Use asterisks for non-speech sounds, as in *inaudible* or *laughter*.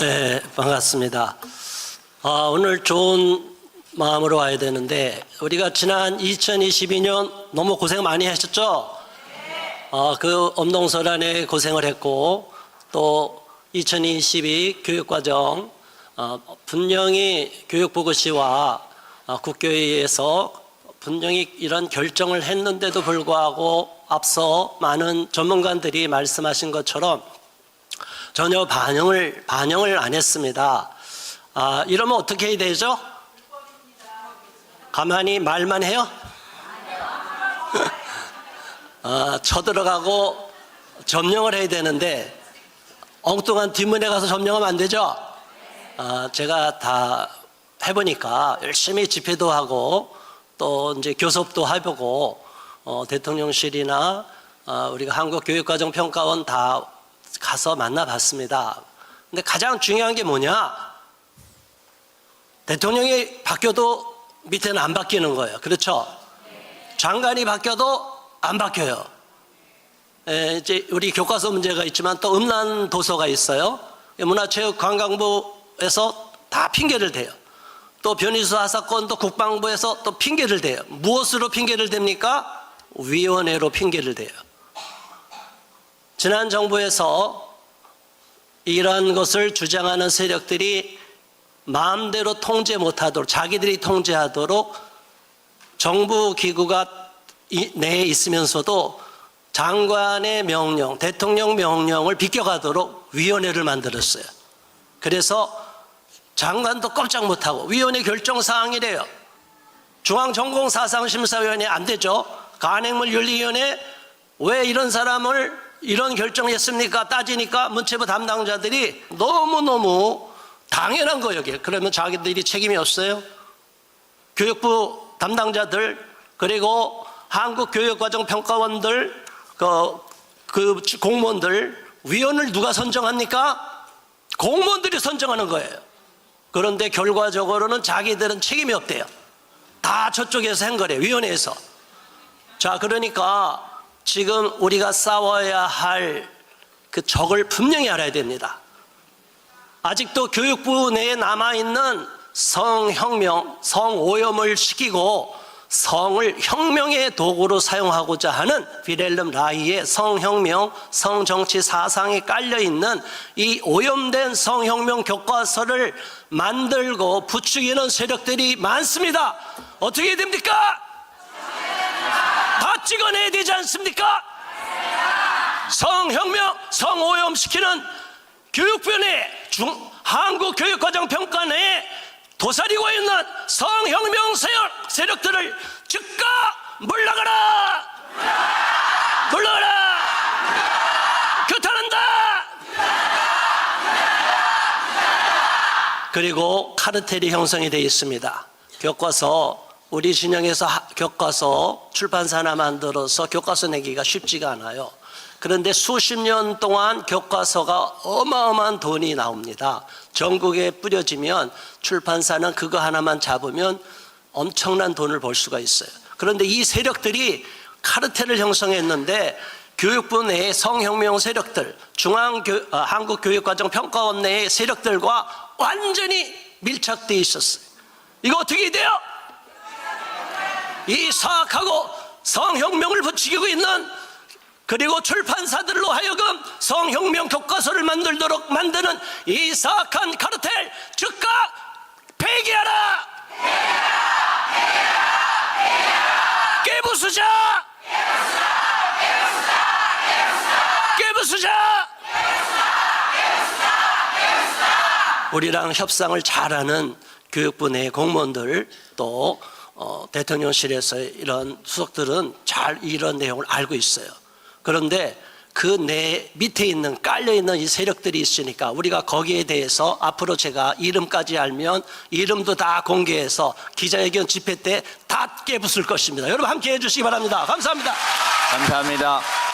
네, 반갑습니다. 아, 오늘 좋은 마음으로 와야 되는데 우리가 지난 2022년 너무 고생 많이 하셨죠? 아, 그 엄동설안에 고생을 했고 또 2022 교육과정 아, 분명히 교육부 시와 아, 국교회에서 분명히 이런 결정을 했는데도 불구하고 앞서 많은 전문가들이 말씀하신 것처럼 전혀 반영을 반영을 안 했습니다. 아, 이러면 어떻게 해야 되죠? 가만히 말만 해요? *laughs* 아, 쳐들어가고 점령을 해야 되는데 엉뚱한 뒷문에 가서 점령하면 안 되죠? 아, 제가 다 해보니까 열심히 집회도 하고 또 이제 교섭도 해보고 어, 대통령실이나 어, 우리가 한국교육과정평가원 다 가서 만나봤습니다. 근데 가장 중요한 게 뭐냐? 대통령이 바뀌어도 밑에는 안 바뀌는 거예요. 그렇죠? 장관이 바뀌어도 안 바뀌어요. 에, 이제 우리 교과서 문제가 있지만 또 음란 도서가 있어요. 문화체육관광부에서 다 핑계를 대요. 또 변희수 하사건도 국방부에서 또 핑계를 대요. 무엇으로 핑계를 댑니까? 위원회로 핑계를 대요. 지난 정부에서 이러한 것을 주장하는 세력들이 마음대로 통제 못하도록 자기들이 통제하도록 정부 기구가 이- 내에 있으면서도 장관의 명령, 대통령 명령을 비껴가도록 위원회를 만들었어요. 그래서 장관도 꼼짝 못하고 위원회 결정 사항이래요. 중앙전공사상심사위원회 안 되죠. 간행물윤리위원회 왜 이런 사람을 이런 결정했습니까? 따지니까 문체부 담당자들이 너무너무 당연한 거예요. 그러면 자기들이 책임이 없어요. 교육부 담당자들 그리고 한국교육과정평가원들 그, 그 공무원들 위원을 누가 선정합니까? 공무원들이 선정하는 거예요. 그런데 결과적으로는 자기들은 책임이 없대요. 다 저쪽에서 한 거래요. 위원회에서. 자, 그러니까 지금 우리가 싸워야 할 그 적을 분명히 알아야 됩니다. 아직도 교육부 내에 남아있는 성혁명, 성오염을 시키고 성을 혁명의 도구로 사용하고자 하는 비렐름 라이의 성혁명, 성정치 사상에 깔려있는 이 오염된 성혁명 교과서를 만들고 부추기는 세력들이 많습니다. 어떻게 됩니까? 다 찍어내야 되지 않습니까? 성혁명, 성오염시키는 교육변에 중, 한국교육과정평가 내에 도사리고 있는 성혁명 세력, 세력들을 즉각 물러가라! 물러가라! 규탄한다! 그리고 카르텔이 형성이 되어 있습니다. 교과서 우리 진영에서 하- 교과서 출판사 하나 만들어서 교과서 내기가 쉽지가 않아요. 그런데 수십 년 동안 교과서가 어마어마한 돈이 나옵니다. 전국에 뿌려지면 출판사는 그거 하나만 잡으면 엄청난 돈을 벌 수가 있어요. 그런데 이 세력들이 카르텔을 형성했는데 교육부 내의 성혁명 세력들, 중앙 교, 아, 한국교육과정평가원 내의 세력들과 완전히 밀착되어 있었어요. 이거 어떻게 돼요? 이 사악하고 성혁명을 부추기고 있는 그리고 출판사들로 하여금 성혁명 교과서를 만들도록 만드는 이 사악한 카르텔 즉각 폐기하라! 깨부수자! 깨부수자! 우리랑 협상을 잘하는 교육부 내 공무원들 또 어, 대통령실에서 이런 수석들은 잘 이런 내용을 알고 있어요. 그런데 그 내 밑에 있는 깔려 있는 이 세력들이 있으니까 우리가 거기에 대해서 앞으로 제가 이름까지 알면 이름도 다 공개해서 기자회견 집회 때 다 깨부술 것입니다. 여러분 함께 해주시기 바랍니다. 감사합니다. 감사합니다.